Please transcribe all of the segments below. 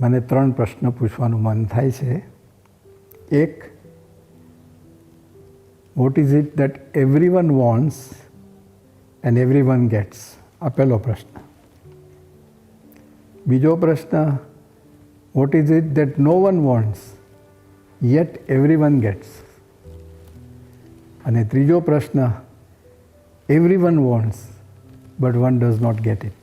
મને ત્રણ પ્રશ્ન પૂછવાનું મન થાય છે. એક what is it that everyone wants and everyone gets આ પહેલો પ્રશ્ન. બીજો પ્રશ્ન what is it that no one wants yet everyone gets અને ત્રીજો પ્રશ્ન everyone wants but one does not get it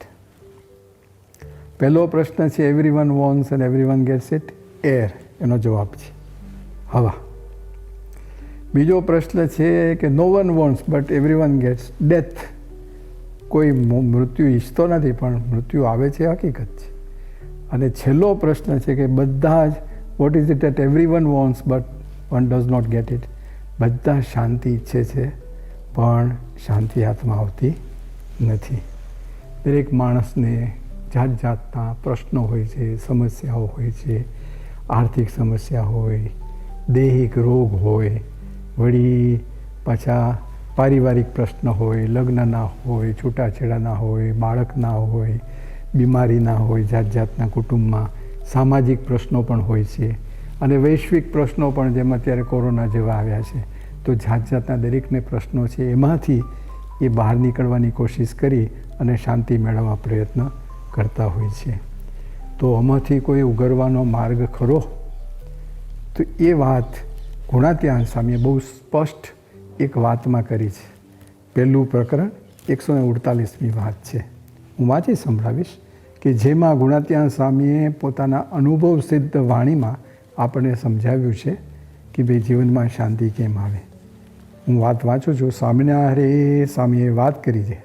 પહેલો પ્રશ્ન છે everyone wants and everyone gets it air એનો જવાબ છે. હવા. બીજો પ્રશ્ન છે કે no one wants but everyone gets death કોઈ મૃત્યુ ઈચ્છતો નથી, પણ મૃત્યુ આવે છે, હકીકત છે. અને છેલ્લો પ્રશ્ન છે કે, બધા જ what is it that everyone wants but one does not get it બધા શાંતિ ઈચ્છે છે, પણ શાંતિ હાથમાં આવતી નથી. દરેક માણસને જાત જાતના પ્રશ્નો હોય છે, સમસ્યાઓ હોય છે, આર્થિક સમસ્યા હોય, દૈહિક રોગ હોય, વળી પાછા પારિવારિક પ્રશ્ન હોય, લગ્નના હોય, છૂટાછેડાના હોય, બાળકના હોય, બીમારીના હોય જાત જાતના કુટુંબમાં સામાજિક પ્રશ્નો પણ હોય છે. અને વૈશ્વિક પ્રશ્નો પણ જેમ અત્યારે કોરોના જેવા આવ્યા છે, તો જાત જાતના દરેકને પ્રશ્નો છે, એમાંથી એ બહાર નીકળવાની કોશિશ કરી અને શાંતિ મેળવવા પ્રયત્ન કરતા હોય છે. તો આમાંથી કોઈ ઉગરવાનો માર્ગ ખરો? તો એ વાત ગુણાત્યાન સ્વામીએ બહુ સ્પષ્ટ એક વાતમાં કરી છે. પહેલું પ્રકરણ એકસો ને ઉડતાલીસમી વાત છે. હું વાંચી સંભળાવીશ કે જેમાં ગુણાત્યાન સ્વામીએ પોતાના અનુભવ સિદ્ધ વાણીમાં આપણને સમજાવ્યું છે કે ભાઈ જીવનમાં શાંતિ કેમ આવે? હું વાત વાંચું છું. સ્વામિનારે સ્વામીએ વાત કરી છે.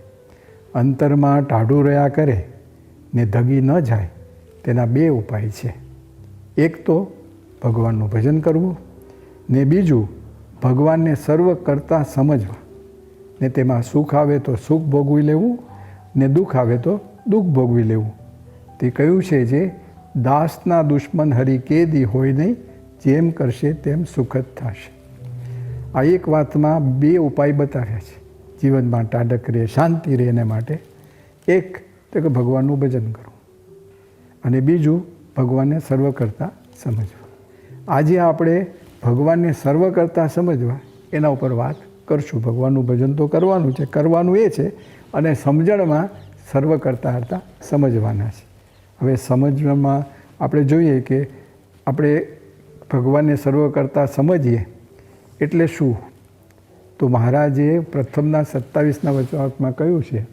અંતરમાં ટાઢું રહ્યા કરે. ને ધગી ન જાય તેના બે ઉપાય છે. એક તો ભગવાનનું ભજન કરવું ને બીજું ભગવાનને સર્વ કરતાં સમજવા. ને તેમાં સુખ આવે તો સુખ ભોગવી લેવું ને દુઃખ આવે તો દુઃખ ભોગવી લેવું. તે કહ્યું છે જે દાસના દુશ્મન હરી કેદી હોય નહીં, જેમ કરશે તેમ સુખ જ થશે. આ એક વાતમાં બે ઉપાય બતાવ્યા છે. જીવનમાં ટાઢક રહે, શાંતિ રહે એને માટે. એક તો કે ભગવાનનું ભજન કરવું અને બીજું, ભગવાનને સર્વ કરતાં સમજવા. આજે આપણે ભગવાનને સર્વ કરતાં સમજવા, એના ઉપર વાત કરશું. ભગવાનનું ભજન તો કરવાનું છે, કરવાનું એ છે, અને સમજણમાં સર્વ કરતાં કરતાં સમજવાના છે. હવે સમજવામાં આપણે જોઈએ કે આપણે ભગવાનને સર્વ કરતાં સમજીએ, એટલે શું? તો મહારાજે પ્રથમના સત્તાવીસના વચવાકમાં કહ્યું છે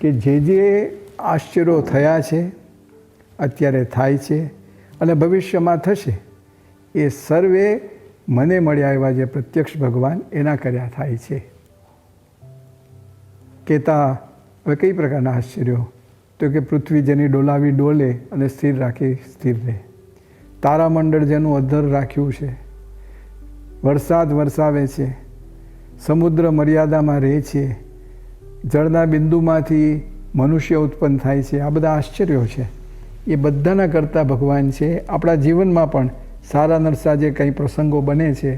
કે જે જે આશ્ચર્યો થયા છે, અત્યારે થાય છે અને ભવિષ્યમાં થશે. એ સર્વે મને મળ્યા એવા જે પ્રત્યક્ષ ભગવાન એના કર્યા થાય છે. કહેતા હવે કઈ પ્રકારના આશ્ચર્યો? તો કે પૃથ્વી જેની ડોલાવી ડોલે અને સ્થિર રાખી સ્થિર રહે. તારામંડળ જેનું અધર રાખ્યું છે. વરસાદ વરસાવે છે. સમુદ્ર મર્યાદામાં રહે છે. જળના બિંદુમાંથી મનુષ્ય ઉત્પન્ન થાય છે. આ બધા આશ્ચર્યો છે. એ બધાના કરતાં ભગવાન છે. આપણા જીવનમાં પણ સારા નરસા જે કંઈ પ્રસંગો બને છે,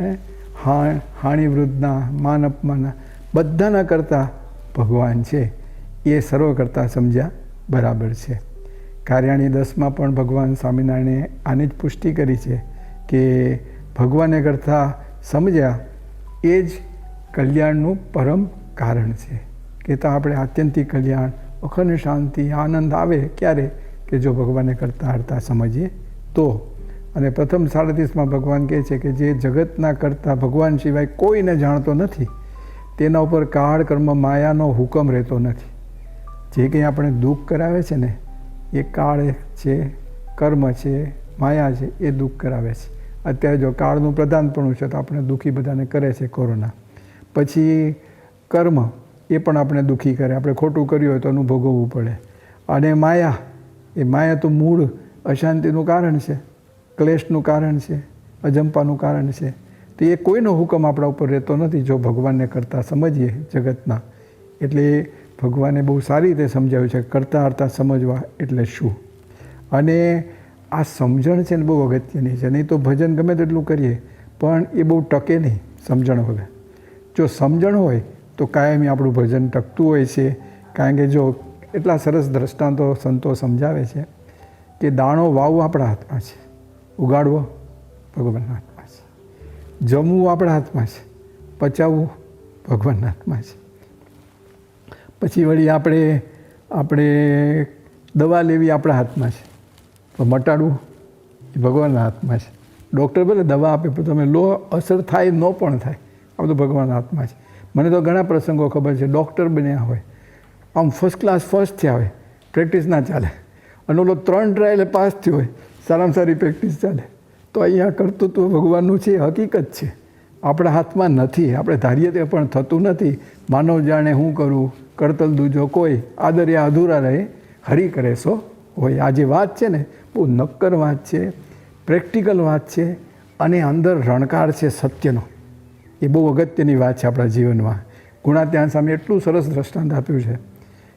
હે, હા હાણીવૃદ્ધના માન અપમાનના બધાના કરતાં ભગવાન છે. એ સર્વ કરતાં સમજ્યા બરાબર છે. કાર્યાણી દસમાં પણ ભગવાન સ્વામિનારાયણે આની જ પુષ્ટિ કરી છે કે ભગવાને કરતાં સમજ્યા એ જ કલ્યાણનું પરમ કારણ છે. કે તો આપણે આત્યંતિક કલ્યાણ, અખંડ શાંતિ, આનંદ આવે ક્યારે? કે જો ભગવાને કરતાં હરતા સમજીએ તો. અને પ્રથમ સાડત્રીસમાં ભગવાન કહે છે કે જે જગતના કરતાં ભગવાન સિવાય કોઈને જાણતો નથી, તેના ઉપર કાળ કર્મ માયાનો હુકમ રહેતો નથી. જે કંઈ આપણે દુઃખ કરાવે છે ને, એ કાળ છે, કર્મ છે, માયા છે, એ દુઃખ કરાવે છે. અત્યારે જો કાળનું પ્રધાનપણું છે તો આપણે દુઃખી બધાને કરે છે કોરોના. પછી કર્મ. એ પણ આપણે દુઃખી કરે. આપણે ખોટું કર્યું હોય તો એનું ભોગવવું પડે. અને માયા, એ માયા તો મૂળ અશાંતિનું કારણ છે, ક્લેશનું કારણ છે, અજંપાનું કારણ છે. તો એ કોઈનો હુકમ આપણા ઉપર રહેતો નથી જો ભગવાનને કરતાં સમજીએ જગતના. એટલે ભગવાને બહુ સારી રીતે સમજાવ્યું છે કરતાં હરતા સમજવા એટલે શું? અને આ સમજણ છે ને બહુ અગત્યની છે. નહીં તો ભજન ગમે તેટલું કરીએ, પણ એ બહુ ટકે નહીં સમજણ વગર. જો સમજણ હોય તો કાયમી આપણું ભજન ટકતું હોય છે. કારણ કે જો એટલા સરસ દ્રષ્ટાંતો સંતો સમજાવે છે કે દાણો વાવવો આપણા હાથમાં છે. ઉગાડવો ભગવાનના હાથમાં છે. જમવું આપણા હાથમાં છે. પચાવવું ભગવાનના હાથમાં છે. પછી વળી આપણે આપણે દવા લેવી આપણા હાથમાં છે. તો મટાડવું એ ભગવાનના હાથમાં છે. ડૉક્ટર ભલે દવા આપે, પણ તમે લો અસર થાય ન પણ થાય. આ બધું ભગવાનના હાથમાં છે. મને તો ઘણા પ્રસંગો ખબર છે. ડૉક્ટર બન્યા હોય. આમ ફર્સ્ટ ક્લાસ ફર્સ્ટ થયા હોય. પ્રેક્ટિસ ના ચાલે. અને ઓલો ત્રણ ટ્રાયલે પાસ થયો હોય. સારામાં સારી પ્રેક્ટિસ ચાલે. તો અહીંયા કર્તૃત્વ ભગવાનનું છે હકીકત છે. આપણા હાથમાં નથી. આપણે ધારીએ તે પણ થતું નથી. માનવ જાણે હું કરું? કરતલ દૂજો કોઈ? આદર્યા અધૂરા રહે. હરી કરે સો હોય. આ જે વાત છે ને, બહુ નક્કર વાત છે. પ્રેક્ટિકલ વાત છે. અને અંદર રણકાર છે સત્યનો. એ બહુ અગત્યની વાત છે આપણા જીવનમાં. ગુણાત્યાન સામે એટલું સરસ દ્રષ્ટાંત આપ્યું છે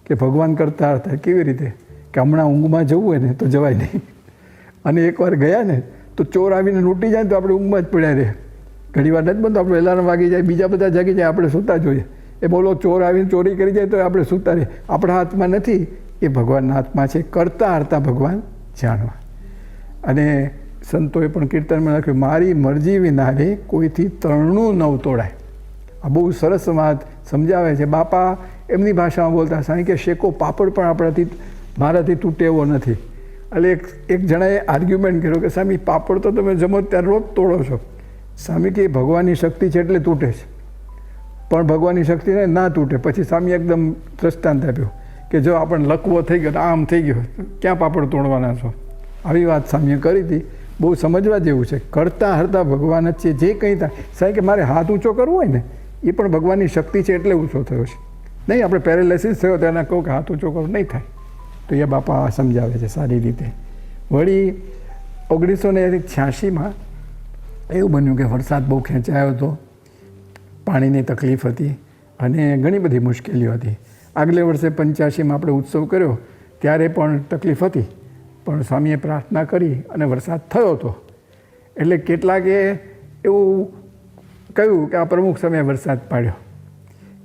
કે ભગવાન કરતા હતા કેવી રીતે? કે હમણાં ઊંઘમાં જવું હોય ને તો જવાય નહીં. અને એકવાર ગયા ને તો ચોર આવીને લૂંટી જાય તો આપણે ઊંઘમાં જ પડ્યા રહે. ઘણી વાર નથી બનતો, આપણે એલાર્મ વાગી જાય, બીજા બધા જાગી જાય, આપણે સૂતા જોઈએ એ બોલો ચોર આવીને ચોરી કરી જાય તો આપણે સૂતા રહે આપણા હાથમાં નથી, એ ભગવાનના હાથમાં છે. કરતા હરતા ભગવાન જાણવા. અને સંતોએ પણ કીર્તનમાં લખ્યું, મારી મરજી વિનારે કોઈથી તરણું નવ તોડાય આ બહુ સરસ વાત સમજાવે છે. બાપા એમની ભાષામાં બોલતા સાંઈ કે શેકો પાપડ પણ આપણાથી, મારાથી તૂટે એવો નથી. એટલે એક એક જણાએ આર્ગ્યુમેન્ટ કર્યો કે સ્વામી પાપડ તો તમે જમો ત્યારે રોજ તોડો છો. સ્વામી કે, ભગવાનની શક્તિ છે એટલે તૂટે છે. પણ ભગવાનની શક્તિને ના તૂટે. પછી સ્વામી એકદમ દ્રષ્ટાંત આપ્યું કે, જો આપણને લકવો થઈ ગયો આમ થઈ ગયો, ક્યાં પાપડ તોડવાના છો? આવી વાત સ્વામીએ કરી હતી. બહુ સમજવા જેવું છે. કરતા હરતા ભગવાન જ છે. જે કંઈ થાય. સાહેબ કે મારે હાથ ઊંચો કરવો હોય ને, એ પણ ભગવાનની શક્તિ છે એટલે ઊંચો થયો છે. નહીં, આપણે પેરેલાઇસિસ થયો તો એના કહું કે હાથ ઊંચો કરો, નહીં થાય. તો એ બાપા સમજાવે છે સારી રીતે. વળી ઓગણીસો ને છ્યાસીમાં એવું બન્યું કે વરસાદ બહુ ખેંચાયો હતો. પાણીની તકલીફ હતી અને ઘણી બધી મુશ્કેલીઓ હતી. આગલે વર્ષે પંચ્યાસીમાં આપણે ઉત્સવ કર્યો, ત્યારે પણ તકલીફ હતી. પણ સ્વામીએ પ્રાર્થના કરી અને વરસાદ થયો હતો એટલે કેટલાકે એવું કહ્યું કે આ પ્રમુખ સમયે વરસાદ પાડ્યો.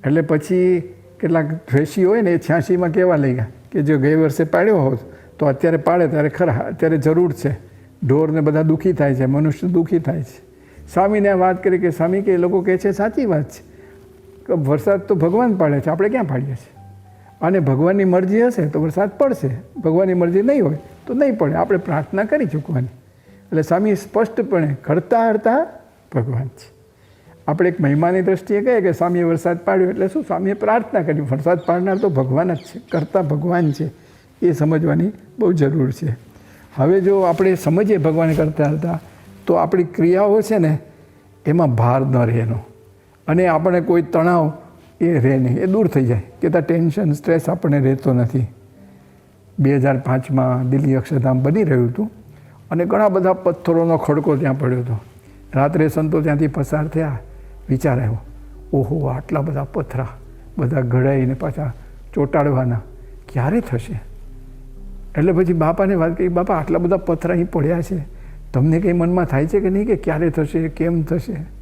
એટલે પછી કેટલાક દ્વેષી હોય ને એ છ્યાસીમાં કહેવા લઈ ગયા કે જો ગઈ વર્ષે પાડ્યો હોત તો અત્યારે પાડે ત્યારે ખરા, અત્યારે જરૂર છે. ઢોરને બધા દુઃખી થાય છે, મનુષ્ય દુઃખી થાય છે. સ્વામીને વાત કરી કે સ્વામી કે એ લોકો કહે છે, સાચી વાત છે. કે વરસાદ તો ભગવાન પાડે છે, આપણે ક્યાં પાડીએ છીએ? અને ભગવાનની મરજી હશે તો વરસાદ પડશે. ભગવાનની મરજી નહીં હોય તો નહીં પડે. આપણે પ્રાર્થના કરી ચૂકવાની. એટલે સ્વામી સ્પષ્ટપણે કરતા હરતા ભગવાન છે. આપણે એક મહિમાની દ્રષ્ટિએ કહીએ કે સ્વામીએ વરસાદ પાડ્યો એટલે શું? સ્વામીએ પ્રાર્થના કરી. વરસાદ પાડનાર તો ભગવાન જ છે. કરતા ભગવાન છે. એ સમજવાની બહુ જરૂર છે. હવે જો આપણે સમજીએ ભગવાન કરતા હતા તો આપણી ક્રિયાઓ છે ને, એમાં ભાર ન રહે એનો અને આપણે કોઈ તણાવ એ રહે નહીં, એ દૂર થઈ જાય. કે ત્યાં ટેન્શન, સ્ટ્રેસ આપણને રહેતો નથી. બે હજાર પાંચમાં દિલ્હી અક્ષરધામ બની રહ્યું હતું અને ઘણા બધા પથ્થરોનો ખડકો ત્યાં પડ્યો હતો. રાત્રે સંતો ત્યાંથી પસાર થયા. વિચાર આવ્યો, ઓહો, આટલા બધા પથરા, બધા ઘડાઈને પાછા ચોંટાડવાના. ક્યારે થશે? એટલે પછી બાપાને વાત કરી, બાપા, આટલા બધા પથરા અહીં પડ્યા છે. તમને કંઈ મનમાં થાય છે કે નહીં કે ક્યારે થશે, કેમ થશે?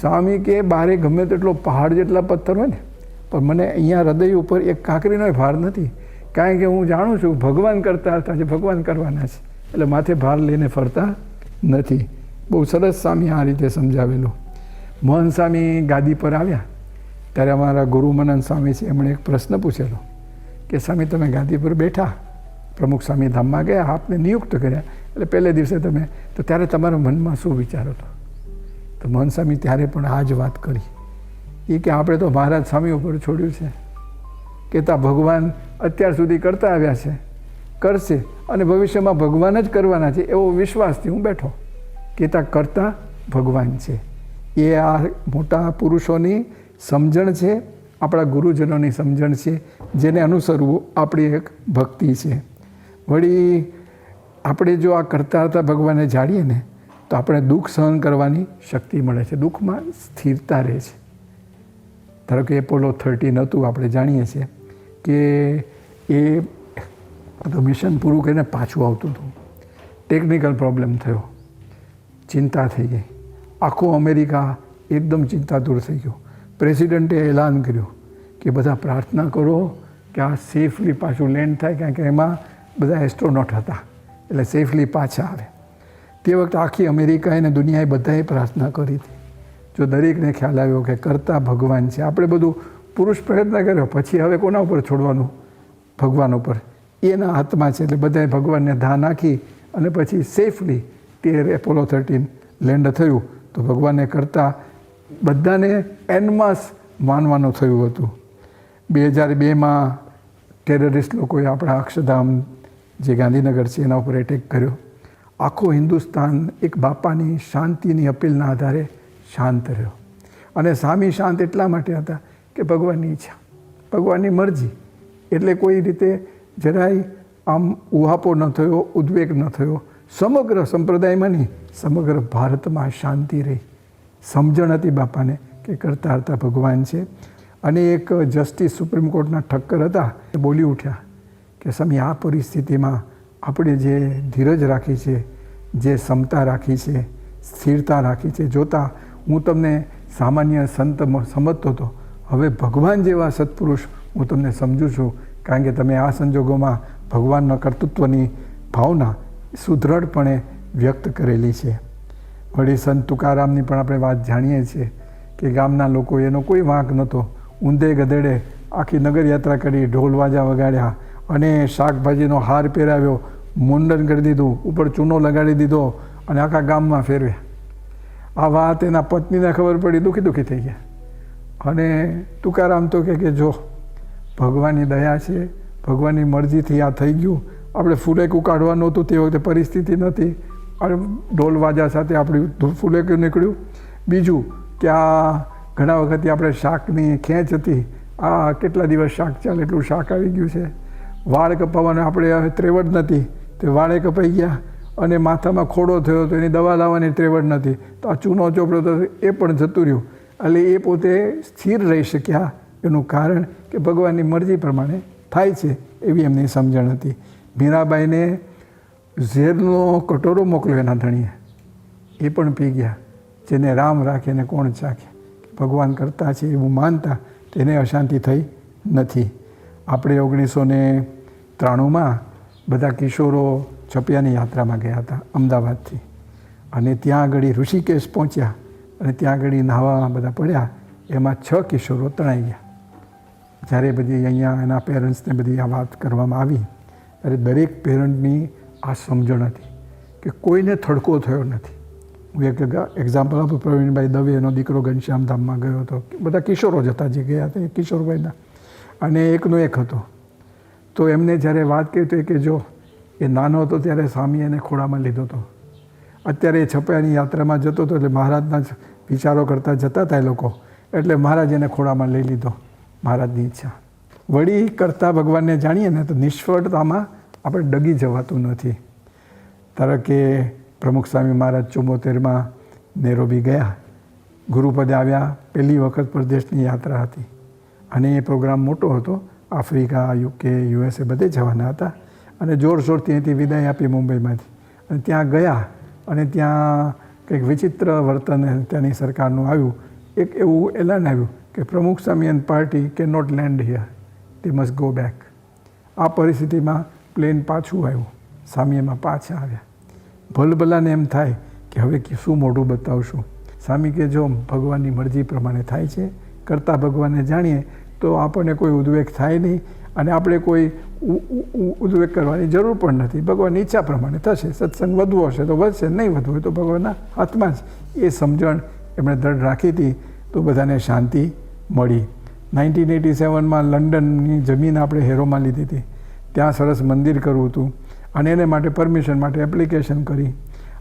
સ્વામી કે બારે ગમે તેટલો પહાડ જેટલા પથ્થર હોય ને, પણ મને અહીંયા હૃદય ઉપર એક કાંકરીનો ભાર નથી. કારણ કે હું જાણું છું ભગવાન કરતા હતા જે ભગવાન કરવાના છે. એટલે માથે ભાર લઈને ફરતા નથી. બહુ સરસ સ્વામી આ રીતે સમજાવેલું. મોહન સ્વામી ગાદી પર આવ્યા. ત્યારે અમારા ગુરુ મનન સ્વામી છે, એમણે એક પ્રશ્ન પૂછેલો કે સ્વામી તમે ગાદી પર બેઠા? પ્રમુખ સ્વામી ધામમાં ગયા, આપને નિયુક્ત કર્યા. એટલે પહેલે દિવસે તમે, તો ત્યારે તમારા મનમાં શું વિચાર હતો? તો મહન સ્વામી ત્યારે પણ આ જ વાત કરી. એ કે આપણે તો મહારાજ સ્વામી ઉપર છોડ્યું છે. કે તા ભગવાન અત્યાર સુધી કરતા આવ્યા છે. કરશે અને ભવિષ્યમાં ભગવાન જ કરવાના છે એવો વિશ્વાસથી હું બેઠો. કે તા કરતા ભગવાન છે. એ આ મોટા પુરુષોની સમજણ છે, આપણા ગુરુજનોની સમજણ છે, જેને અનુસરવું આપણી એક ભક્તિ છે. વળી આપણે જો આ કરતા હતા ભગવાનને જાણીએ ને તો આપણે દુઃખ સહન કરવાની શક્તિ મળે છે. દુઃખમાં સ્થિરતા રહે છે. ધારો કે એપોલો થર્ટીન હતું આપણે જાણીએ છીએ કે એ તો મિશન પૂરું કરીને પાછું આવતું હતું. ટેકનિકલ પ્રોબ્લેમ થયો. ચિંતા થઈ ગઈ. આખું અમેરિકા એકદમ ચિંતાતુર થઈ ગયું. પ્રેસિડેન્ટે એલાન કર્યું કે બધા પ્રાર્થના કરો કે આ સેફલી પાછું લેન્ડ થાય, કારણ કે એમાં બધા એસ્ટ્રોનોટ હતા. એટલે સેફલી પાછા આવે. તે વખતે આખી અમેરિકાએ અને દુનિયાએ બધાએ પ્રાર્થના કરી હતી. જો દરેકને ખ્યાલ આવ્યો કે કરતા ભગવાન છે. આપણે બધું પુરુષ પ્રયત્ન કર્યો. પછી હવે કોના ઉપર છોડવાનું? ભગવાન ઉપર. એના હાથમાં છે. એટલે બધાએ ભગવાનને ધા નાખી અને પછી સેફલી તેર એપોલો થર્ટીન લેન્ડ થયું. તો ભગવાનને કરતાં બધાને એનમાસ માનવાનું થયું હતું. બે હજાર બેમાં ટેરરિસ્ટ લોકોએ આપણા અક્ષરધામ જે ગાંધીનગર છે એના ઉપર એટેક કર્યો. આખું હિન્દુસ્તાન એક બાપાની શાંતિની અપીલના આધારે શાંત રહ્યો. અને સામી શાંત એટલા માટે હતા કે ભગવાનની ઈચ્છા, ભગવાનની મરજી. એટલે કોઈ રીતે જરાય આમ ઉહાપો ન થયો, ઉદ્વેગ ન થયો. સમગ્ર સંપ્રદાયમાં નહીં, સમગ્ર ભારતમાં શાંતિ રહી. સમજણ હતી બાપાને કે કરતા હરતા ભગવાન છે. અને એક જસ્ટિસ સુપ્રીમ કોર્ટના ઠક્કર હતા, એ બોલી ઉઠ્યા કે સ્વામી આ પરિસ્થિતિમાં આપણે જે ધીરજ રાખી છે, જે ક્ષમતા રાખી છે, સ્થિરતા રાખી છે, જોતાં હું તમને સામાન્ય સંત સમજતો હતો. હવે ભગવાન જેવા સત્પુરુષ હું તમને સમજું છું, કારણ કે તમે આ સંજોગોમાં ભગવાનના કર્તૃત્વની ભાવના સુદૃઢપણે વ્યક્ત કરેલી છે. વળી સંત તુકારામની પણ આપણે વાત જાણીએ છીએ કે ગામના લોકો એનો કોઈ વાંક નહોતો. ઊંધે ગધેડે આખી નગરયાત્રા કરી, ઢોલ વાજા વગાડ્યા અને શાકભાજીનો હાર પહેરાવ્યો, મુંડન કરી દીધું, ઉપર ચૂનો લગાડી દીધો અને આખા ગામમાં ફેરવ્યા. આ વાત એના પત્નીને ખબર પડી દુઃખી દુઃખી થઈ ગયા. અને તુકારામ તો કે, જો, ભગવાનની દયા છે, ભગવાનની મરજીથી આ થઈ ગયું. આપણે ફૂલેકું કાઢવાનું નહોતું તે વખતે પરિસ્થિતિ નથી અને ઢોલ વાજા સાથે આપણી ફૂલેકું નીકળ્યું. બીજું કે આ ઘણા વખતથી આપણે શાકની ખેંચ હતી. આ કેટલા દિવસ શાક ચાલે, એટલું શાક આવી ગયું છે. વાળ કપાવવાને આપણે હવે ત્રેવડ નથી. તે વાળે કપાઈ ગયા અને માથામાં ખોડો થયો તો એની દવા લાવવાની ત્રેવડ નથી. તો આ ચૂનો ચોપડો તો એ પણ જતું રહ્યું. એટલે એ પોતે સ્થિર રહી શક્યા. એનું કારણ કે ભગવાનની મરજી પ્રમાણે થાય છે એવી એમની સમજણ હતી. મીરાબાઈને ઝેરનો કટોરો મોકલ્યો એના ધણીએ. એ પણ પી ગયા. જેને રામ રાખે ને કોણ ચાખે? ભગવાન કરતા છે એવું માનતા તેને અશાંતિ થઈ નથી. આપણે ઓગણીસો ને ત્રાણુંમાં બધા કિશોરો છપિયાની યાત્રામાં ગયા હતા, અમદાવાદથી. અને ત્યાં આગળ ઋષિકેશ પહોંચ્યા અને ત્યાં આગળ નાહવામાં બધા પડ્યા. એમાં છ કિશોરો તણાઈ ગયા. જ્યારે બધી અહીંયા એના પેરેન્ટ્સને બધી આ વાત કરવામાં આવી, ત્યારે દરેક પેરેન્ટની આ સમજણ હતી કે કોઈને થડકો થયો નથી. હું એક એક્ઝામ્પલ આપું, પ્રવીણભાઈ દવે, એનો દીકરો ઘનશ્યામ ધામમાં ગયો હતો. બધા કિશોરો જ હતા જે ગયા હતા, એ કિશોરભાઈના અને એકનો એક હતો. તો એમને જ્યારે વાત કરી તો એ કે, જો, એ નાનો હતો ત્યારે સ્વામી એને ખોળામાં લીધો હતો. અત્યારે એ છપાયાની યાત્રામાં જતો હતો એટલે મહારાજના જ વિચારો કરતા જતા હતા એ લોકો. એટલે મહારાજ એને ખોળામાં લઈ લીધો, મહારાજની ઈચ્છા. વળી કરતા ભગવાનને જાણીએ ને તો નિષ્ફળતામાં આપણે ડગી જવાતું નથી. ધારો કે પ્રમુખ સ્વામી મહારાજ ચુંબોતેરમાં નેરોબી ગયા, ગુરુપદે આવ્યા, પહેલી વખત પ્રદેશની યાત્રા હતી. અને એ પ્રોગ્રામ મોટો હતો આફ્રિકા, યુકે, યુએસએ બધે જવાના હતા. અને જોરશોરથી અહીંથી વિદાય આપી મુંબઈમાંથી. અને ત્યાં ગયા અને ત્યાં કંઈક વિચિત્ર વર્તન ત્યાંની સરકારનું આવ્યું. એક એવું એલાન આવ્યું કે Pramukh Swami and party cannot land here. They must go back આ પરિસ્થિતિમાં પ્લેન પાછું આવ્યું. સ્વામી એમાં પાછા આવ્યા. ભલભલાને એમ થાય કે હવે શું મોઢું બતાવશું? સ્વામી કે જો ભગવાનની મરજી પ્રમાણે થાય છે, કરતાં ભગવાનને જાણીએ તો આપણને કોઈ ઉદ્વેગ થાય નહીં અને આપણે કોઈ ઉદ્વેગ કરવાની જરૂર પણ નથી. ભગવાનની ઈચ્છા પ્રમાણે થશે. સત્સંગ વધવો હશે તો વધશે, નહીં વધવું હોય તો ભગવાનના હાથમાં જ. એ સમજણ એમણે દ્રઢ રાખી હતી. તો બધાને શાંતિ મળી. નાઇન્ટીન એટી સેવનમાં લંડનની જમીન આપણે હેરોમાં લીધી હતી. ત્યાં સરસ મંદિર કરવું હતું અને એને માટે પરમિશન માટે એપ્લિકેશન કરી.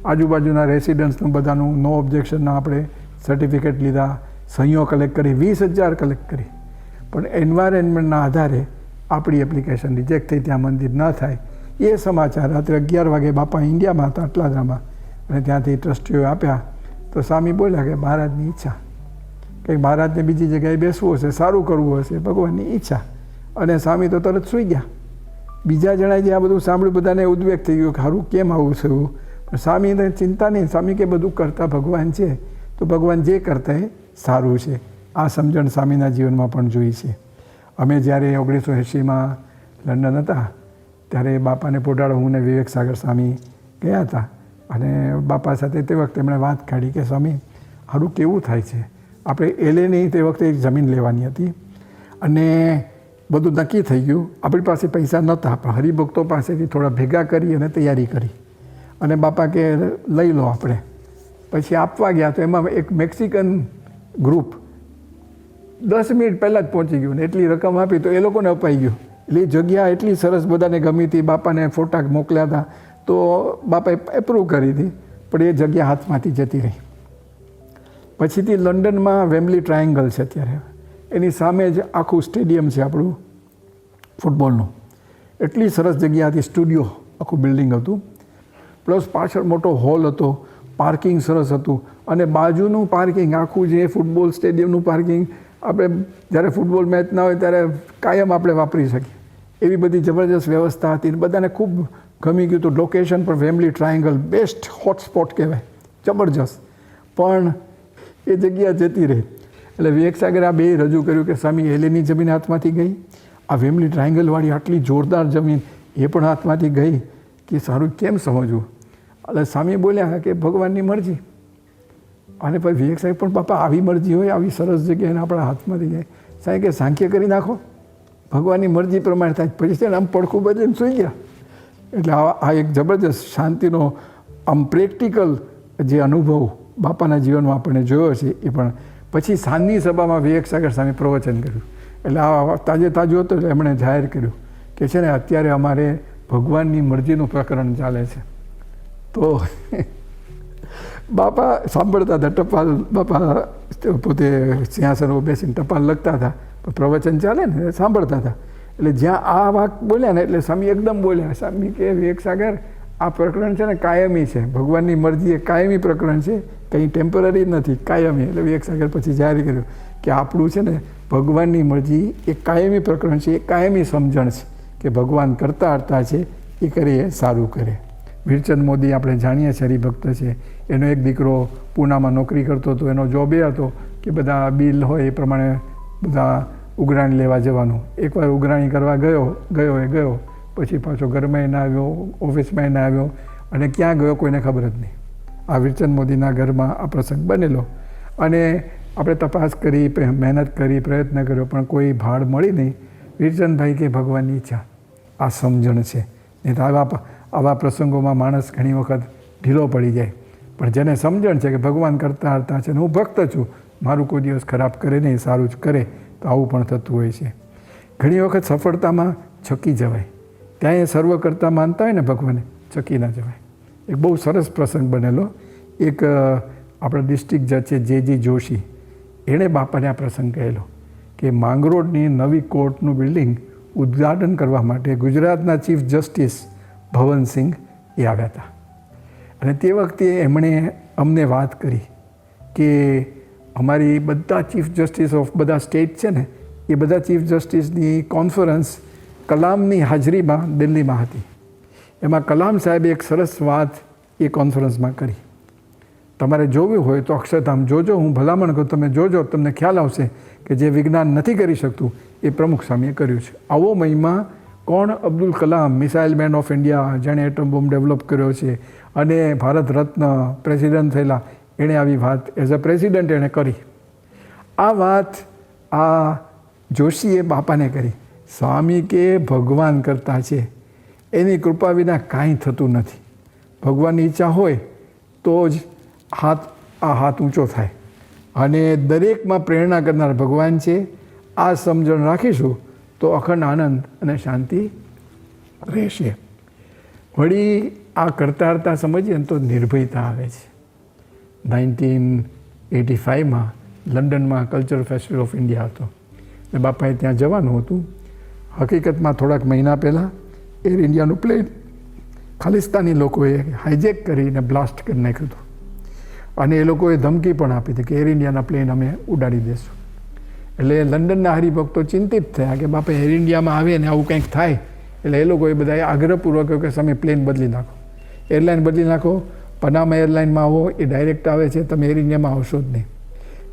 આજુબાજુના રેસિડન્ટ્સનું બધાનું નો ઓબ્જેક્શનના આપણે સર્ટિફિકેટ લીધા. સહીઓ કલેક્ટ કરી. વીસ હજાર કલેક્ટ કરી. પણ એન્વાયરમેન્ટના આધારે આપણી એપ્લિકેશન રિજેક્ટ થઈ, ત્યાં મંદિર ન થાય. એ સમાચાર રાત્રે અગિયાર વાગે બાપા ઇન્ડિયામાં હતા અટલાદરામાં અને ત્યાંથી ટ્રસ્ટીઓ આપ્યા. તો સ્વામી બોલ્યા કે મહારાજની ઈચ્છા. કંઈક મહારાજને બીજી જગ્યાએ બેસવું હશે, સારું કરવું હશે, ભગવાનની ઈચ્છા. અને સ્વામી તો તરત સૂઈ ગયા. બીજા જણાએ જે આ બધું સાંભળ્યું, બધાને ઉદ્વેગ થઈ ગયો કે સારું કેમ આવું થયું? પણ સ્વામીને ચિંતા નહીં. સ્વામી કે બધું કરતા ભગવાન છે. તો ભગવાન જે કરતા એ સારું છે. આ સમજણ સ્વામીના જીવનમાં પણ જોઈ છે. અમે જ્યારે ઓગણીસો એંશીમાં લંડન હતા, ત્યારે બાપાને પોટાડો હું ને વિવેક સાગર સ્વામી ગયા હતા અને બાપા સાથે તે વખતે એમણે વાત કાઢી કે, સ્વામી સારું કેવું થાય છે? આપણે એલે નહીં તે વખતે એક જમીન લેવાની હતી અને બધું નક્કી થઈ ગયું. આપણી પાસે પૈસા નહોતા, પણ હરિભક્તો પાસેથી થોડા ભેગા કરી અને તૈયારી કરી. અને બાપા કે, લઈ લો આપણે. પછી આપવા ગયા તો એમાં એક મેક્સિકન ગ્રુપ દસ મિનિટ પહેલાં જ પહોંચી ગયું ને એટલી રકમ આપી તો એ લોકોને અપાઈ ગયું. એટલે એ જગ્યા એટલી સરસ બધાને ગમી હતી, બાપાને ફોટા મોકલ્યા હતા, તો બાપાએ એપ્રૂવ કરી હતી, પણ એ જગ્યા હાથમાંથી જતી રહી. પછીથી લંડનમાં વેમ્બલી ટ્રાયેંગલ છે અત્યારે. એની સામે જ આખું સ્ટેડિયમ છે આપણું ફૂટબોલનું. એટલી સરસ જગ્યા હતી, સ્ટુડિયો આખું બિલ્ડિંગ હતું. પ્લસ પાછળ મોટો હોલ હતો, પાર્કિંગ સરસ હતું, અને બાજુનું પાર્કિંગ, આખું જે ફૂટબોલ સ્ટેડિયમનું પાર્કિંગ આપણે જ્યારે ફૂટબોલ મેચ ના હોય ત્યારે કાયમ આપણે વાપરી શકીએ. એવી બધી જબરજસ્ત વ્યવસ્થા હતી બધાને ખૂબ ગમી ગયું હતું. લોકેશન પર ફેમિલી ટ્રાયેંગલ બેસ્ટ હોટસ્પોટ કહેવાય. જબરજસ્ત. પણ એ જગ્યા જતી રહી. એટલે વિવેક સાગરે આ બે રજૂ કર્યું કે સ્વામી એલેની જમીન હાથમાંથી ગઈ. આ વેમ્બલી ટ્રાયેંગલવાળી આટલી જોરદાર જમીન એ પણ હાથમાંથી ગઈ કે સારું કેમ સમજવું? એટલે સ્વામી બોલ્યા કે ભગવાનની મરજી. અને પછી વિવેક સાહેબ પણ બાપા આવી મરજી હોય, આવી સરસ જગ્યાએ આપણા હાથમાંથી જાય. સાહેબ કે સાંખ્ય કરી નાખો. ભગવાનની મરજી પ્રમાણે થાય. પછી છે ને આમ પડખું બદલીને સૂઈ ગયા. એટલે આ એક જબરજસ્ત શાંતિનો, આમ પ્રેક્ટિકલ જે અનુભવ બાપાના જીવનમાં આપણને જોયો છે એ પણ પછી સાંજની સભામાં વિવેક સાગર સામે પ્રવચન કર્યું. એટલે આ તાજે તાજું હતું એટલે એમણે જાહેર કર્યું કે છે ને અત્યારે અમારે ભગવાનની મરજીનું પ્રકરણ ચાલે છે. તો બાપા, સાંભળતા હતા ટપાલ બાપા પોતે સિંહાસન બેસીને ટપાલ લખતા હતા. પ્રવચન ચાલે ને સાંભળતા હતા. એટલે જ્યાં આ વાક બોલ્યા ને, એટલે સ્વામી એકદમ બોલ્યા, સ્વામી કે વિવેક સાગર, આ પ્રકરણ છે ને કાયમી છે. ભગવાનની મરજી એ કાયમી પ્રકરણ છે. કંઈ ટેમ્પરરી નથી, કાયમી. એટલે વિવેક સાગર પછી જાહેર કર્યું કે આપણું છે ને, ભગવાનની મરજી એ કાયમી પ્રકરણ છે, એ કાયમી સમજણ છે કે ભગવાન કરતા હરતા છે, એ કરીએ સારું કરે. વીરચંદ મોદી આપણે જાણીએ છીએ, હરિભક્ત છે. એનો એક દીકરો પૂનામાં નોકરી કરતો હતો, એનો જોબ એ હતો કે બધા બિલ હોય એ પ્રમાણે બધા ઉઘરાણી લેવા જવાનું. એકવાર ઉઘરાણી કરવા ગયો ગયો એ ગયો, પછી પાછો ઘરમાં ના આવ્યો, ઓફિસમાં ના આવ્યો, અને ક્યાં ગયો કોઈને ખબર જ નહીં. આ વીરચંદ મોદીના ઘરમાં આ પ્રસંગ બનેલો. અને આપણે તપાસ કરી મહેનત કરી, પ્રયત્ન કર્યો, પણ કોઈ ભાડ મળી નહીં. વીરચંદભાઈ કે ભગવાનની ઈચ્છા. આ સમજણ છે. નહીં તો આવા આવા પ્રસંગોમાં માણસ ઘણી વખત ઢીલો પડી જાય. પણ જેને સમજણ છે કે ભગવાન કરતા હરતા છે હું ભક્ત છું, મારું કોઈ દિવસ ખરાબ કરે નહીં, સારું જ કરે, તો આવું પણ થતું હોય છે. ઘણી વખત સફળતામાં છકી જવાય. ત્યાં એ સર્વ કરતા માનતા હોય ને ભગવાને, છકી ના જવાય. એક બહુ સરસ પ્રસંગ બનેલો. એક આપણા ડિસ્ટ્રિક્ટ જજ છે જે જી જોશી, એણે બાપાને આ પ્રસંગ કહેલો કે માંગરોળની નવી કોર્ટનું બિલ્ડિંગ ઉદ્ઘાટન કરવા માટે ગુજરાતના ચીફ જસ્ટિસ ભવનસિંહ એ આવ્યા હતા. અને તે વખતે એમણે અમને વાત કરી કે અમારી બધા ચીફ જસ્ટિસ ઓફ બધા સ્ટેટ છે ને, એ બધા ચીફ જસ્ટિસની કોન્ફરન્સ કલામની હાજરીમાં દિલ્હીમાં હતી. એમાં કલામ સાહેબે એક સરસ વાત એ કોન્ફરન્સમાં કરી. તમારે જોવું હોય તો અક્ષરધામ જોજો, હું ભલામણ કરું, તમે જોજો, તમને ખ્યાલ આવશે કે જે વિજ્ઞાન નથી કરી શકતું એ પ્રમુખ સ્વામીએ કર્યું છે. આવો મહિમા કોણ Abdul Kalam, missile man of India, જેણે એટમ બોમ્બ ડેવલપ કર્યો છે અને ભારત રત્ન પ્રેસિડેન્ટ થયેલા, એણે આવી વાત, એઝ અ પ્રેસિડન્ટ એણે કરી. આ વાત આ જોશીએ બાપાને કરી. સ્વામી કે ભગવાન કરતા છે? એની કૃપા વિના કાંઈ થતું નથી. ભગવાનની ઈચ્છા હોય તો જ હાથ, આ હાથ ઊંચો થાય. અને દરેકમાં પ્રેરણા કરનાર ભગવાન છે. આ સમજણ રાખીશું તો અખંડ આનંદ અને શાંતિ રહેશે. વળી આ કરતા કરતા સમજીએ ને તો નિર્ભયતા આવે છે. નાઇન્ટીન એટી ફાઇવમાં લંડનમાં કલ્ચર ફેસ્ટિવલ ઓફ ઇન્ડિયા હતો. ને બાપાએ ત્યાં જવાનું હતું. હકીકતમાં થોડાક મહિના પહેલાં એર ઇન્ડિયાનું પ્લેન ખાલિસ્તાની લોકોએ હાઇજેક કરીને બ્લાસ્ટ કરી નાખ્યું હતું. અને એ લોકોએ ધમકી પણ આપી હતી કે એર ઇન્ડિયાના પ્લેન અમે ઉડાડી દેશું. એટલે લંડનના હરિભક્તો ચિંતિત થયા કે બાપા એર ઇન્ડિયામાં આવે ને આવું કંઈક થાય, એટલે એ લોકોએ બધાએ આગ્રહપૂર્વક કહ્યું કે તમે પ્લેન બદલી નાખો. એરલાઇન બદલી નાખો પનામા એરલાઇનમાં આવો, એ ડાયરેક્ટ આવે છે, તમે એર ઇન્ડિયામાં આવશો જ નહીં.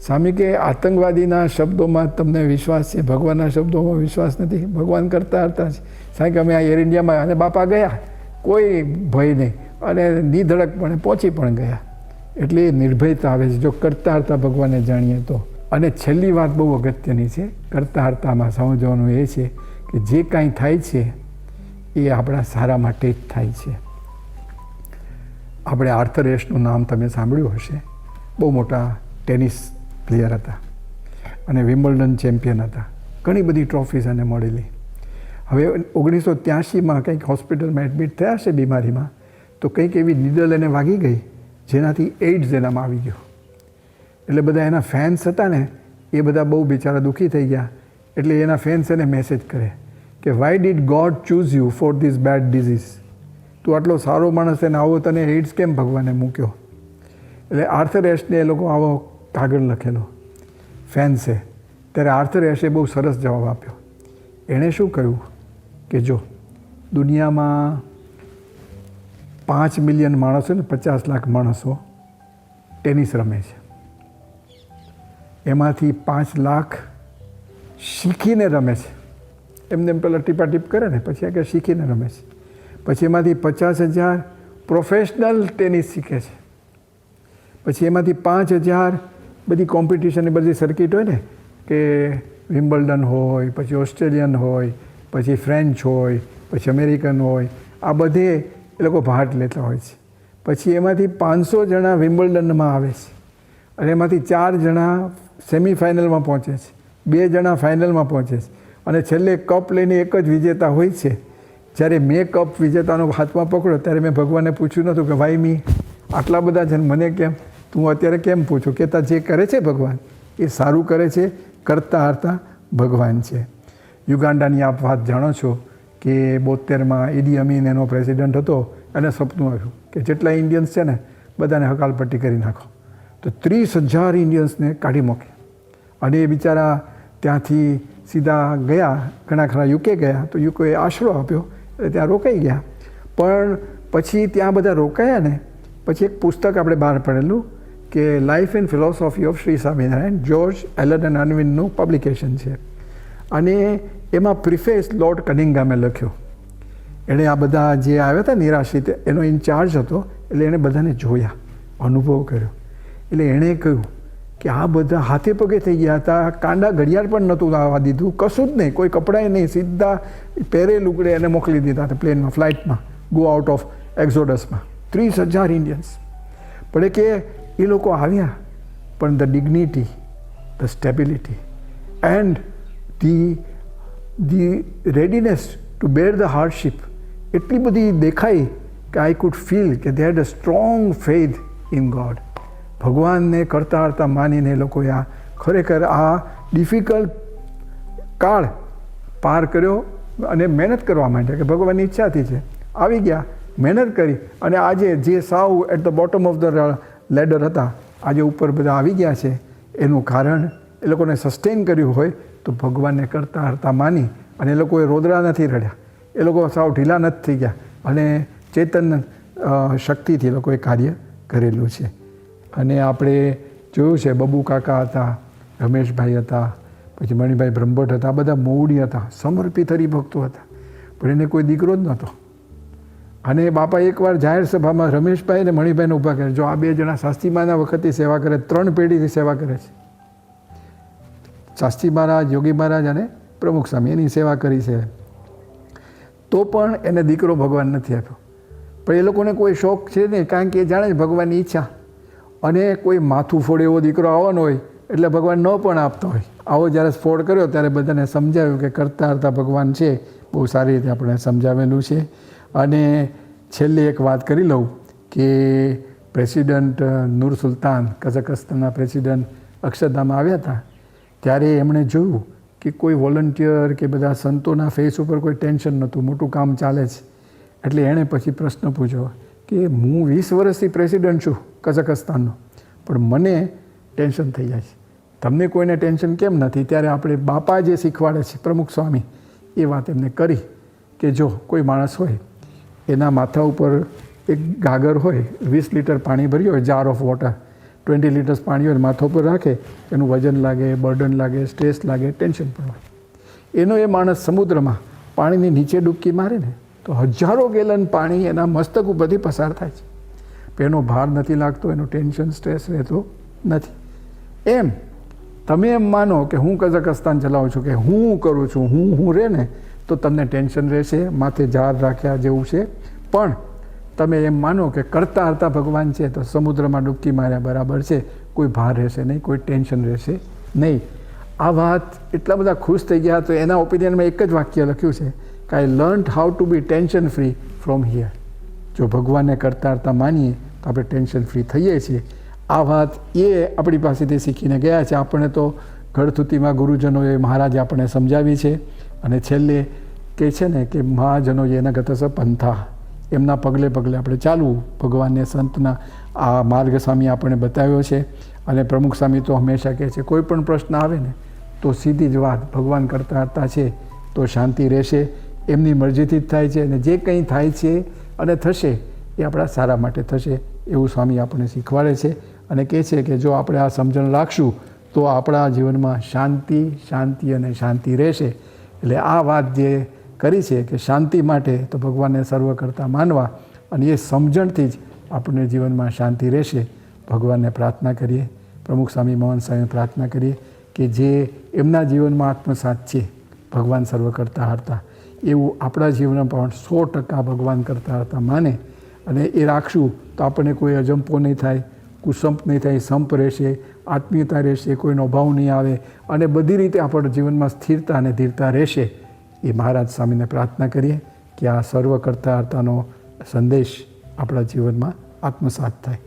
સ્વામી કે આતંકવાદીના શબ્દોમાં તમને વિશ્વાસ છે, ભગવાનના શબ્દોમાં વિશ્વાસ નથી, ભગવાન કરતા હતા છે. સાહેબ કે અમે આ એર ઇન્ડિયામાં અને બાપા ગયા, કોઈ ભય નહીં, અને નિધડકપણે પહોંચી પણ ગયા. એટલે નિર્ભયતા આવે છે, જો કરતા હરતા ભગવાનને જાણીએ તો. અને છેલ્લી વાત બહુ અગત્યની છે, કરતા હરતામાં સમજવાનું એ છે કે જે કાંઈ થાય છે, એ આપણા સારા માટે જ થાય છે. આપણે આર્થર એશનું નામ તમે સાંભળ્યું હશે. બહુ મોટા ટેનિસ પ્લેયર હતા અને વિમ્બલ્ડન ચેમ્પિયન હતા. ઘણી બધી ટ્રોફીઝ એને મળેલી. હવે ઓગણીસો ત્યાસીમાં કંઈક હોસ્પિટલમાં એડમિટ થયા છે બીમારીમાં, તો કંઈક એવી નીડલ એને વાગી ગઈ, જેનાથી એઇડ્સ એનામાં આવી ગયો. એટલે બધા એના ફેન્સ હતા ને, એ બધા બહુ બિચારા દુઃખી થઈ ગયા. એટલે એના ફેન્સ એને મેસેજ કરે કે why did God choose you for this bad disease તું આટલો સારો માણસ એને આવો તને એઇડ્સ કેમ ભગવાને મૂક્યો? એટલે આર્થર એશને એ લોકો આવો કાગળ લખેલો. ફેન્સે ત્યારે આર્થર એશે બહુ સરસ જવાબ આપ્યો. એણે શું કહ્યું? કે જો, દુનિયામાં પાંચ મિલિયન માણસો ને પચાસ લાખ માણસો ટેનિસ રમે છે. એમાંથી પાંચ લાખ શીખીને રમે છે. એમને એમ પહેલાં ટીપા ટીપ કરે ને, પછી આગળ શીખીને રમે છે. પછી એમાંથી પચાસ હજાર પ્રોફેશનલ ટેનિસ શીખે છે. પછી એમાંથી પાંચ હજાર બધી કોમ્પિટિશનની બધી સર્કિટ હોય ને, કે વિમ્બલ્ડન હોય, પછી ઓસ્ટ્રેલિયન હોય, પછી ફ્રેન્ચ હોય, પછી અમેરિકન હોય, આ બધે એ લોકો ભાગ લેતા હોય છે. પછી એમાંથી પાંચસો જણા વિમ્બલ્ડનમાં આવે છે. અને એમાંથી ચાર જણા સેમિફાઇનલમાં પહોંચે છે. બે જણા ફાઇનલમાં પહોંચે છે. અને છેલ્લે કપ લઈને એક જ વિજેતા હોય છે. જ્યારે મેં કપ વિજેતાનો હાથમાં પકડ્યો, ત્યારે મેં ભગવાનને પૂછ્યું નહોતું કે, ભાઈ મી, આટલા બધા છે મને કેમ? તું અત્યારે કેમ પૂછું? કે જે કરે છે ભગવાન, એ સારું કરે છે, કરતા હરતા ભગવાન છે. યુગાન્ડાની આપ વાત જાણો છો કે બોતેરમાં ઈડી અમીન એનો પ્રેસિડન્ટ હતો, એને સપનું આવ્યું કે જેટલા ઇન્ડિયન્સ છે ને, બધાને હકાલપટ્ટી કરી નાખો. તો ત્રીસ હજાર ઇન્ડિયન્સને કાઢી મૂકી અને એ બિચારા ત્યાંથી સીધા ગયા, ઘણા ખરા યુકે ગયા, તો યુકેએ આશરો આપ્યો, એટલે ત્યાં રોકાઈ ગયા. પણ પછી ત્યાં બધા રોકાયા ને, પછી એક પુસ્તક આપણે બહાર પડેલું કે life and philosophy of Shri Swaminarayan George Allen and અનવિનનું publication છે. અને એમાં પ્રિફેસ લોર્ડ કનિંગામે લખ્યો. એણે આ બધા જે આવ્યા હતા નિરાશિત, એનો ઇન્ચાર્જ હતો, એટલે એણે બધાને જોયા, અનુભવ કર્યો. એટલે એણે કહ્યું કે આ બધા હાથે પગે થઈ ગયા હતા, કાંડા ઘડિયાળ પણ નહોતું આવવા દીધું, કશું જ નહીં, કોઈ કપડાય નહીં, સીધા પહેરે લુગડે એને મોકલી દીધા હતા પ્લેનમાં, ફ્લાઇટમાં ગો આઉટ ઓફ એક્ઝોડસમાં ત્રીસ હજાર ઇન્ડિયન્સ પણ એ કે એ લોકો આવ્યા, પણ the dignity the stability and the the readiness to bear the hardship એટલી બધી દેખાઈ કે આઈ કુડ ફીલ કે they had a strong faith in God ભગવાનને કરતા હરતા માનીને લોકોએ આ ખરેખર આ ડિફિકલ્ટ કાળ પાર કર્યો અને મહેનત કરવા માંડ્યા કે ભગવાનની ઈચ્છાથી છે. આવી ગયા, મહેનત કરી અને આજે જે સાવ at the bottom of the ladder હતા, આજે ઉપર બધા આવી ગયા છે. એનું કારણ, એ લોકોને સસ્ટેન કર્યું હોય તો ભગવાનને કરતા હરતા માની અને એ લોકોએ રોદડા નથી રડ્યા. એ લોકો સાવ ઢીલા નથી થઈ ગયા અને ચેતન શક્તિથી એ લોકોએ કાર્ય કરેલું છે. અને આપણે જોયું છે, બબુ કાકા હતા, રમેશભાઈ હતા, પછી મણિભાઈ બ્રહ્મભટ્ટ હતા બધા મોવડી હતા, સમર્પિત હરિભક્તો હતા. પણ એને કોઈ દીકરો જ નહોતો. અને બાપા એકવાર જાહેર સભામાં રમેશભાઈ અને મણિભાઈને ઊભા કરે જો આ બે જણા શાસ્ત્રીમાના વખતથી સેવા કરે, ત્રણ પેઢીથી સેવા કરે છે. શાસ્ત્રી મહારાજ, યોગી મહારાજ અને પ્રમુખ સ્વામી એની સેવા કરી છે. તો પણ એને દીકરો ભગવાન નથી આપ્યો. પણ એ લોકોને કોઈ શોખ છે નહીં, કારણ કે એ જાણે ભગવાનની ઈચ્છા. અને કોઈ માથું ફોડે એવો દીકરો આવવાનો હોય, એટલે ભગવાન ન પણ આપતા હોય. આવો જ્યારે સ્ફોડ કર્યો ત્યારે બધાને સમજાવ્યું કે કરતા હરતા ભગવાન છે. બહુ સારી રીતે આપણે સમજાવેલું છે. અને છેલ્લે એક વાત કરી લઉં કે પ્રેસિડન્ટ નૂર સુલતાન, કઝકસ્તાનના પ્રેસિડન્ટ અક્ષરધામ આવ્યા હતા, ત્યારે એમણે જોયું કે કોઈ વોલન્ટિયર કે બધા સંતોના ફેસ ઉપર કોઈ ટેન્શન નહોતું, મોટું કામ ચાલે છે. એટલે એણે પછી પ્રશ્ન પૂછ્યો કે હું વીસ વર્ષથી પ્રેસિડન્ટ છું? કઝકસ્તાનનો. પણ મને ટેન્શન થઈ જાય છે. તમને કોઈને ટેન્શન કેમ નથી? ત્યારે આપણે બાપા જે શીખવાડે છે, પ્રમુખ સ્વામી, એ વાત એમને કરી કે જો કોઈ માણસ હોય, એના માથા ઉપર એક ગાગર હોય, વીસ લીટર પાણી ભર્યું હોય jar of water twenty litres પાણી હોય, માથા ઉપર રાખે, એનું વજન લાગે બર્ડન લાગે સ્ટ્રેસ લાગે, ટેન્શન પણ હોય. એનો એ માણસ સમુદ્રમાં પાણીની નીચે ડૂબકી મારે ને, તો હજારો ગેલન પાણી એના મસ્તક ઉપરથી પસાર થાય છે. એનો ભાર નથી લાગતો, એનું ટેન્શન, સ્ટ્રેસ રહેતો નથી. એમ, તમે એમ માનો કે હું કઝકસ્તાન ચલાવું છું કે હું કરું છું, હું હું રહે ને, તો તમને ટેન્શન રહેશે, માથે ઝાર રાખ્યા જેવું છે. પણ તમે એમ માનો કે કરતા હરતા ભગવાન છે, તો સમુદ્રમાં ડૂબકી માર્યા બરાબર છે. કોઈ ભાર રહેશે નહીં, કોઈ ટેન્શન રહેશે નહીં. આ વાત એટલા બધા ખુશ થઈ ગયા તો એના ઓપિનિયનમાં એક જ વાક્ય લખ્યું છે કે I learn how to be tension free from here જો ભગવાનને કરતા હરતા માનીએ, તો આપણે ટેન્શન ફ્રી થઈએ છીએ. આ વાત એ આપણી પાસેથી શીખીને ગયા છે. આપણે તો ઘરથુતીમાં ગુરુજનોએ મહારાજે આપણને સમજાવી છે અને છેલ્લે કે છે ને કે મહાજનો એના ગતસ પંથા એમના પગલે પગલે આપણે ચાલવું. ભગવાનને સંતના આ માર્ગ સ્વામી આપણને બતાવ્યો છે અને પ્રમુખ સ્વામી તો હંમેશા કહે છે, કોઈ પણ પ્રશ્ન આવે ને, તો સીધી જ વાત. ભગવાન કરતા હતા છે, તો શાંતિ રહેશે. એમની મરજીથી જ થાય છે અને જે કંઈ થાય છે અને થશે એ આપણા સારા માટે થશે એવું સ્વામી આપણને શીખવાડે છે અને કહે છે કે જો આપણે આ સમજણ રાખશું તો આપણા જીવનમાં શાંતિ શાંતિ અને શાંતિ રહેશે. એટલે આ વાત જે કરી છે કે શાંતિ માટે તો ભગવાનને સર્વ કરતાં માનવા અને એ સમજણથી જ આપણને જીવનમાં શાંતિ રહેશે. ભગવાનને પ્રાર્થના કરીએ, પ્રમુખ સ્વામી મોહન સ્વામી પ્રાર્થના કરીએ કે જે એમના જીવનમાં આત્મસાત છે, ભગવાન સર્વ કરતા હરતા એવું આપણા જીવનમાં પણ સો ટકા ભગવાન કરતા હતા માને. અને એ રાખશું તો આપણને કોઈ અજંપો નહીં થાય, કુસંપ નહીં થાય, સંપ રહેશે, આત્મીયતા રહેશે, કોઈનો અભાવ નહીં આવે અને બધી રીતે આપણા જીવનમાં સ્થિરતા અને ધીરતા રહેશે. એ મહારાજ સ્વામીને પ્રાર્થના કરીએ કે આ સર્વ કરતા હતાનો સંદેશ આપણા જીવનમાં આત્મસાત થાય.